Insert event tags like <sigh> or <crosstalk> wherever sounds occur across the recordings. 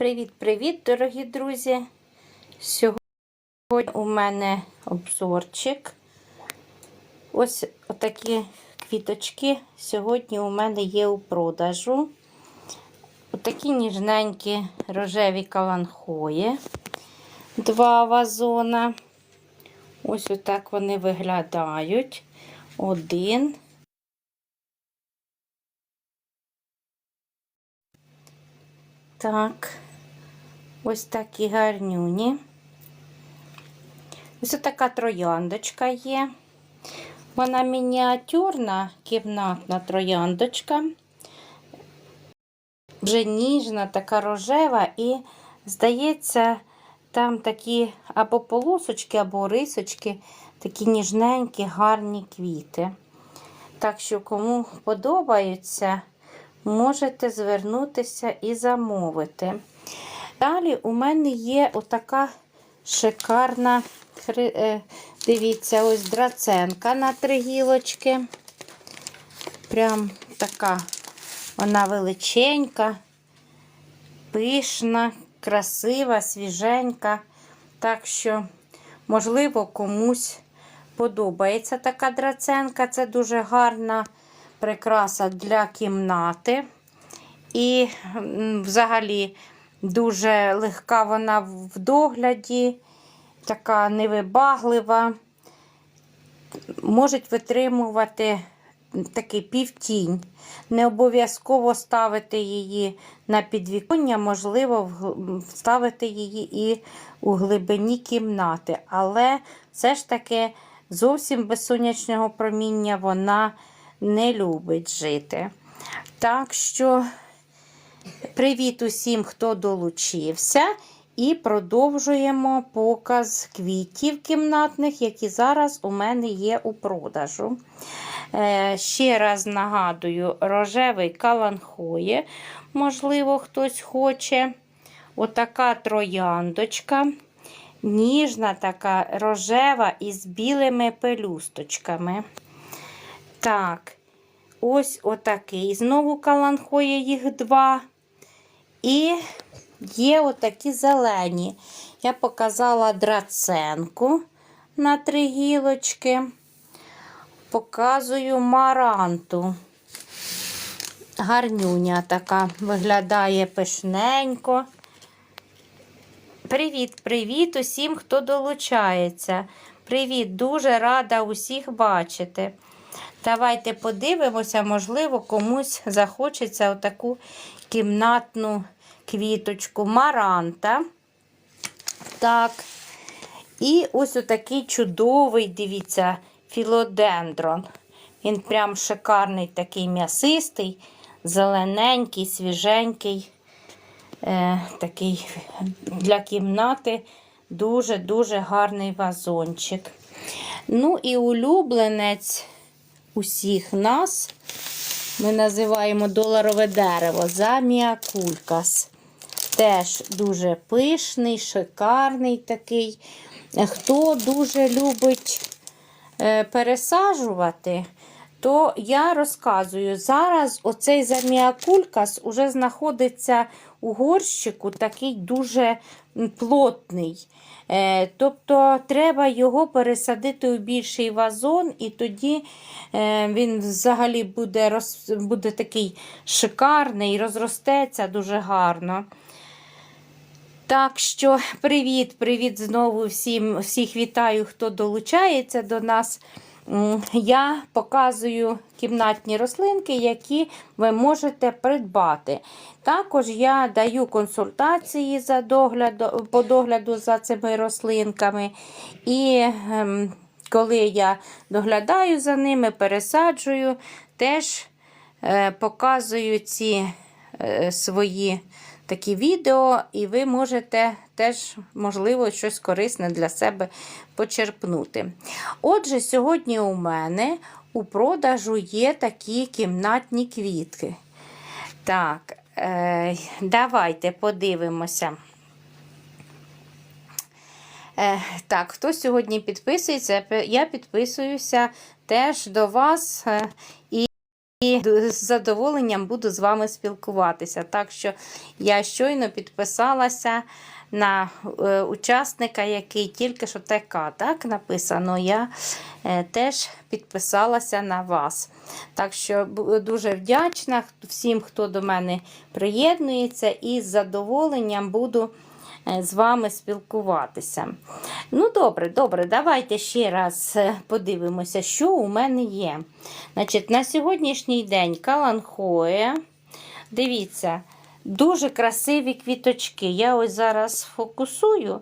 Привіт-привіт, дорогі друзі! Сьогодні у мене обзорчик. Ось такі квіточки сьогодні у мене є у продажу. Отакі ніжненькі рожеві каланхої. Два вазона. Ось отак вони виглядають. Один. Так, ось такі гарнюні. Ось така трояндочка є. Вона мініатюрна, кімнатна трояндочка. Вже ніжна, така рожева, і, здається, там такі або полосочки, або рисочки, такі ніжненькі, гарні квіти. Так що, кому подобаються, можете звернутися і замовити. Далі у мене є отака шикарна, дивіться, ось драценка на три гілочки. Прям така вона величенька, пишна, красива, свіженька. Так що, можливо, комусь подобається така драценка. Це дуже гарна прикраса для кімнати. І, взагалі, дуже легка вона в догляді, така невибаглива, можуть витримувати такий півтінь. Не обов'язково ставити її на підвіконня, можливо, ставити її і у глибині кімнати. Але все ж таки зовсім без сонячного проміння вона не любить жити. Так що, привіт усім, хто долучився. І продовжуємо показ квітів кімнатних, які зараз у мене є у продажу. Е, ще раз нагадую, рожевий каланхоє, можливо, хтось хоче. Отака трояндочка. Ніжна така рожева із білими пелюсточками. Так, ось отакий. Знову каланхоє їх два. І є отакі зелені. Я показала драценку на три гілочки. Показую маранту. Гарнюня така виглядає пишненько. Привіт-привіт усім, хто долучається. Привіт, дуже рада усіх бачити. Давайте подивимося, можливо, комусь захочеться отаку кімнатну квіточку маранта. Так. І ось отакий чудовий, дивіться, філодендрон. Він прям шикарний, такий м'ясистий, зелененький, свіженький. Е, Такий для кімнати дуже-дуже гарний вазончик. Ну і улюбленець усіх нас ми називаємо доларове дерево заміакулькас. Теж дуже пишний, шикарний такий. Хто дуже любить е, пересаджувати, то я розказую, зараз оцей заміакулькас уже знаходиться у горщику, такий дуже плотний. Е, тобто треба його пересадити у більший вазон, і тоді е, він взагалі буде роз, буде такий шикарний, розростеться дуже гарно. Так що, привіт-привіт знову всім, всіх вітаю, хто долучається до нас. Я показую кімнатні рослинки, які ви можете придбати. Також я даю консультації за догляду, по догляду за цими рослинками. І ем, коли я доглядаю за ними, пересаджую, теж е, показую ці е, свої такі відео, і ви можете теж, можливо, щось корисне для себе почерпнути. Отже, сьогодні у мене у продажу є такі кімнатні квітки. Так, е, давайте подивимося. Е, Так, хто сьогодні підписується, я підписуюся теж до вас. І з задоволенням буду з вами спілкуватися. Так що я щойно підписалася на е, учасника, який тільки що ТК, так написано. Я е, теж підписалася на вас. Так що дуже вдячна всім, хто до мене приєднується, і з задоволенням буду з вами спілкуватися. Ну, добре, добре, давайте ще раз е, подивимося, що у мене є. Значить, на сьогоднішній день каланхоє. Дивіться, дуже красиві квіточки. Я ось зараз фокусую.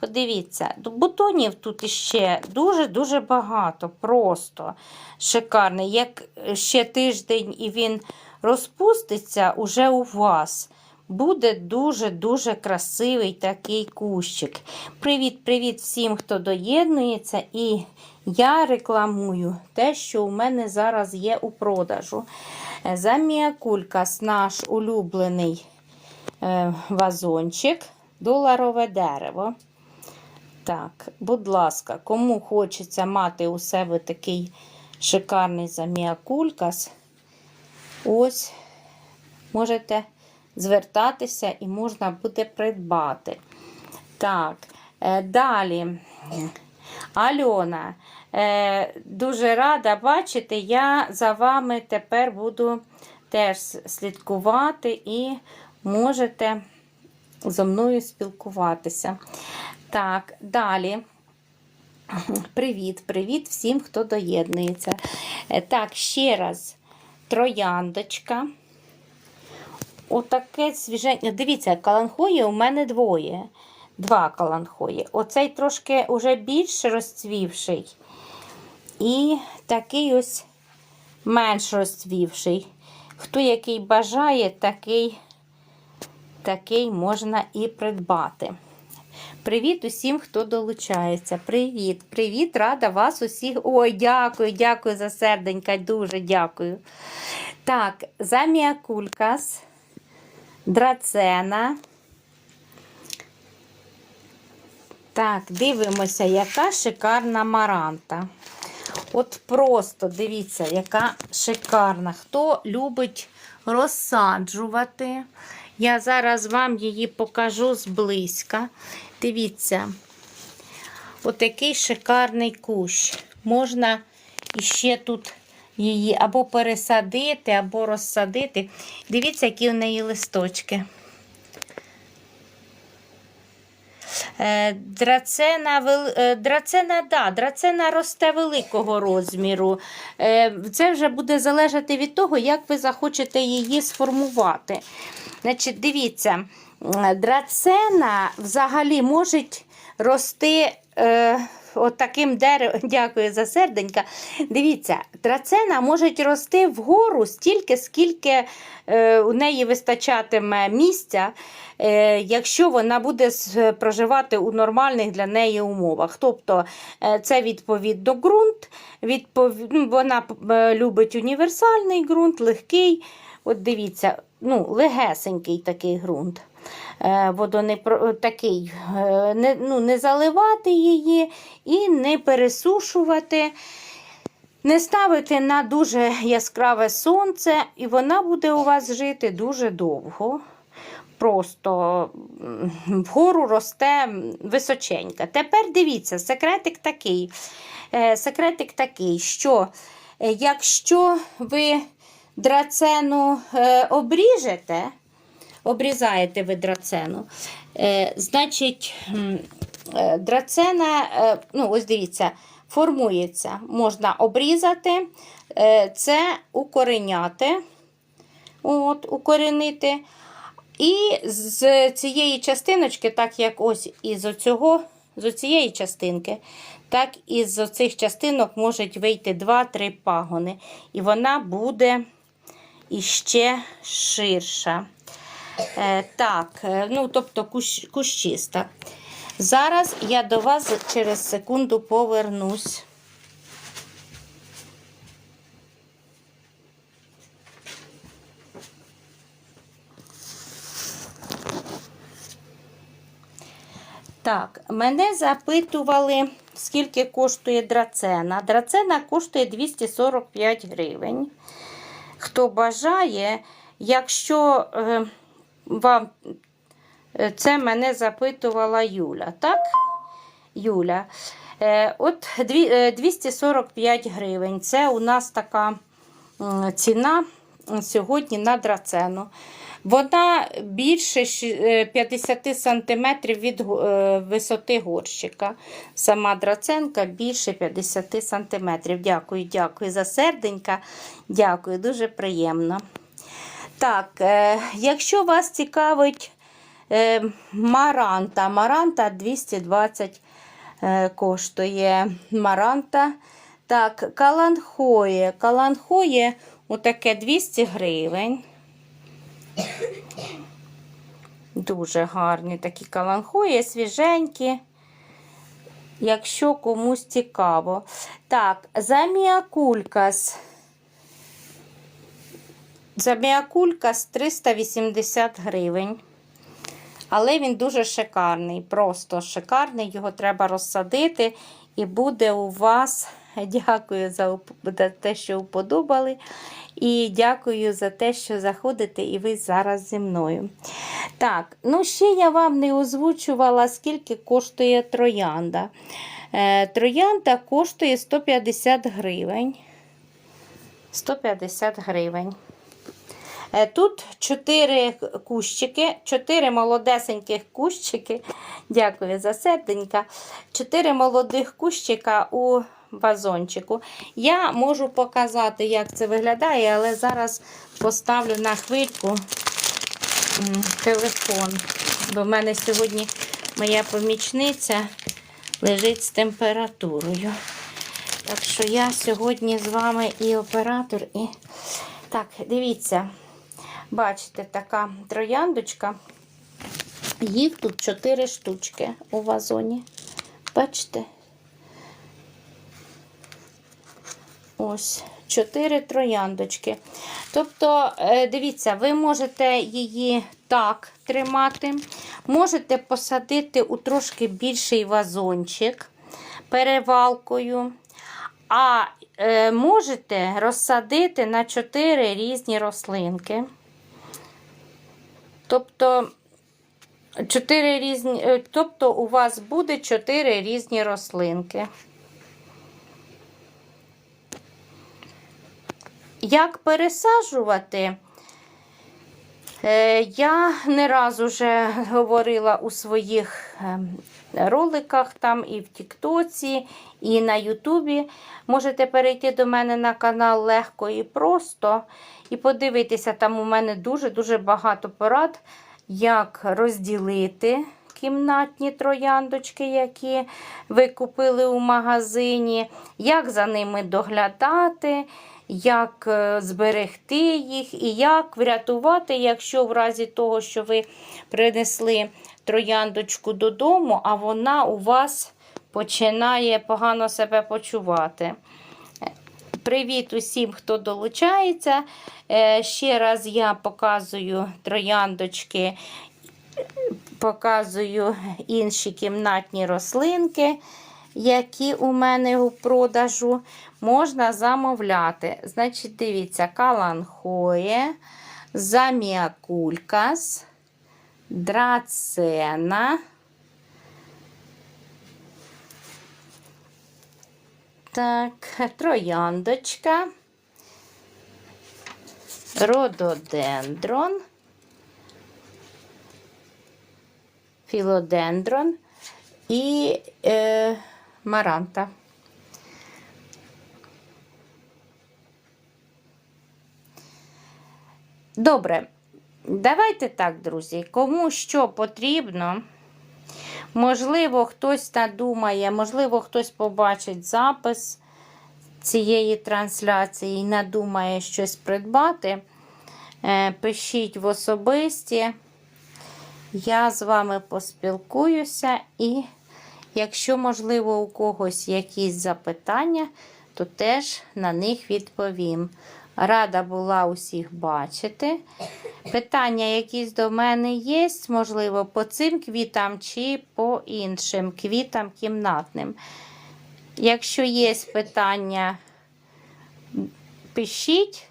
Подивіться, бутонів тут іще дуже-дуже багато. Просто шикарний. Як ще тиждень і він розпуститься уже у вас. Буде дуже-дуже красивий такий кущик. Привіт-привіт всім, хто доєднується. І я рекламую те, що у мене зараз є у продажу. Е, Заміакулькас наш улюблений е, вазончик, доларове дерево. Так, будь ласка, кому хочеться мати у себе такий шикарний заміакулькас, ось можете звертатися і можна буде придбати. Так, е, далі. Альона, е, дуже рада бачити, я за вами тепер буду теж слідкувати і можете зі мною спілкуватися. Так, далі. Привіт, привіт всім, хто доєднується. Е, Так, ще раз трояндочка. Отаке свіженьке. Дивіться, каланхої у мене двоє. Два каланхої. Оцей трошки уже більш розцвівший. І такий ось менш розцвівший. Хто який бажає, такий, такий можна і придбати. Привіт усім, хто долучається. Привіт, привіт, рада вас усіх. Ой, дякую, дякую за серденька, дуже дякую. Так, заміакулькас, драцена. Так, дивимося, яка шикарна маранта. От просто дивіться, яка шикарна. Хто любить розсаджувати, я зараз вам її покажу зблизька. Дивіться, отакий шикарний кущ. Можна іще тут її або пересадити, або розсадити. Дивіться, які в неї листочки. Е, Драцена, е, драцена, да, драцена росте великого розміру. Е, Це вже буде залежати від того, як ви захочете її сформувати. Значить, дивіться, драцена взагалі може рости. От таким деревом, <laughs> дякую за серденька. Дивіться, драцена може рости вгору стільки, скільки е, у неї вистачатиме місця, е, якщо вона буде проживати у нормальних для неї умовах. Тобто е, це відповідно ґрунт, відпов... ну, вона е, любить універсальний ґрунт, легкий. От дивіться, ну, легесенький такий ґрунт. Е, водонепро... такий, е, не, ну, не заливати її і не пересушувати, не ставити на дуже яскраве сонце, і вона буде у вас жити дуже довго. Просто вгору росте височенька. Тепер дивіться, секретик такий. Е, Секретик такий, що е, якщо ви драцену е, обріжете, обрізаєте ви драцену. Е, значить, е, драцена, е, ну, ось дивіться, формується. Можна обрізати, е, це укореняти, от, укоренити. І з цієї частиночки, так як ось із оцього, з цієї частинки, так і з оцих частинок можуть вийти 2-3 пагони. І вона буде іще ширша. Е, так, е, ну, тобто кущ, кущиста. Зараз я до вас через секунду повернусь. Так, мене запитували, скільки коштує драцена. Драцена коштує 245 гривень. хто бажає, якщо е, вам е, це мене запитувала Юля, так? Юля. Е, от е, 245 гривень. Це у нас така ціна сьогодні на драцену. Вона більше е, 50 см від е, висоти горщика. Сама драценка більше 50 см. Дякую, дякую за серденька. Дякую, дуже приємно. Так, е, якщо вас цікавить е, маранта, маранта 220 е, коштує маранта. Так, каланхоє. Каланхоє отаке 200 гривень. Дуже гарні такі каланхої, свіженькі. Якщо комусь цікаво. Так, заміакулькас. Заміакулькас 380 гривень. Але він дуже шикарний, просто шикарний. Його треба розсадити, і буде у вас. <laughs> Дякую за те, що уподобали. І дякую за те, що заходите, і ви зараз зі мною. Так, ну ще я вам не озвучувала, скільки коштує троянда. Е, троянда коштує 150 гривень. 150 гривень. Е, Тут 4 кущики, 4 молодесеньких кущики. Дякую за серденька. 4 молодих кущика у вазончику. Я можу показати, як це виглядає, але зараз поставлю на хвильку телефон. Бо в мене сьогодні моя помічниця лежить з температурою. Так що я сьогодні з вами і оператор, і. Так, дивіться. Бачите, така трояндочка. Їх тут 4 штучки у вазоні. Бачите? Ось, 4 трояндочки. Тобто, е, дивіться, ви можете її так тримати, можете посадити у трошки більший вазончик перевалкою. А е, можете розсадити на 4 різні рослинки. Тобто, 4 різні, е, тобто у вас буде 4 різні рослинки. Як пересаджувати? Е, Я не раз уже говорила у своїх ем, роликах там і в Тіктоці, і на Ютубі. Можете перейти до мене на канал легко і просто і подивитися, там у мене дуже-дуже багато порад, як розділити кімнатні трояндочки, які ви купили у магазині, як за ними доглядати, як е, зберегти їх і як врятувати, якщо в разі того, що ви принесли трояндочку додому, а вона у вас починає погано себе почувати. Привіт усім, хто долучається. Е, Ще раз я показую трояндочки, показую інші кімнатні рослинки, які у мене у продажу. Можна замовляти. Значить, дивіться, каланхоє, заміакулькас, драцена. Так, трояндочка, рододендрон, філодендрон і е, маранта. Добре, давайте так, друзі. Кому що потрібно. Можливо, хтось надумає, можливо, хтось побачить запис цієї трансляції і надумає щось придбати. Е, Пишіть в особисті. Я з вами поспілкуюся, і якщо, можливо, у когось якісь запитання, то теж на них відповім. Рада була усіх бачити. Питання якісь до мене є, можливо, по цим квітам чи по іншим квітам кімнатним. Якщо є питання, пишіть,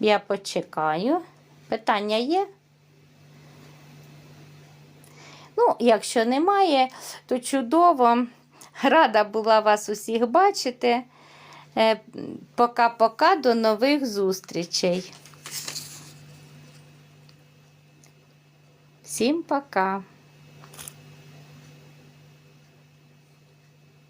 Я почекаю. Питання є? Ну, якщо немає, то чудово. Рада була вас усіх бачити. Е, Пока-пока, до нових зустрічей. Всім пока.